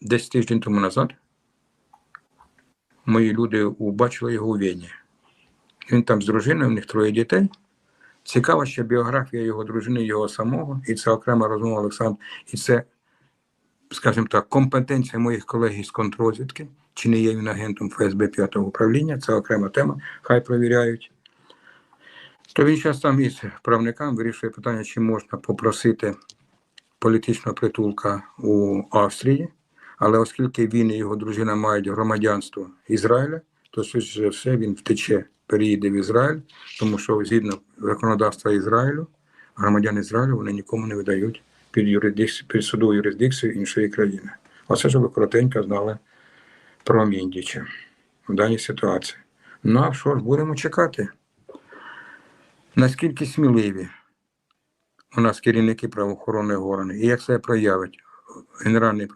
десь тиждень тому назад мої люди убачили його у Вені. Він там з дружиною, у них троє дітей. Цікава ще біографія його дружини, його самого, і це окрема розмова Олександр. І це, скажімо так, компетенція моїх колег із контррозвідки, чи не є він агентом ФСБ 5-го управління, це окрема тема, хай провіряють. То він зараз там із правниками вирішує питання, чи можна попросити політичного притулка у Австрії, але оскільки він і його дружина мають громадянство Ізраїля, то швидше все він втече, переїде в Ізраїль, тому що згідно законодавства Ізраїлю, громадян Ізраїлю вони нікому не видають під юрисдикцію, під судову юрисдикцію іншої країни. Оце ж ви коротенько знали про Міндіча в даній ситуації. Ну а що ж, будемо чекати. Наскільки сміливі у нас керівники правоохоронних органів, і як це проявить Генеральний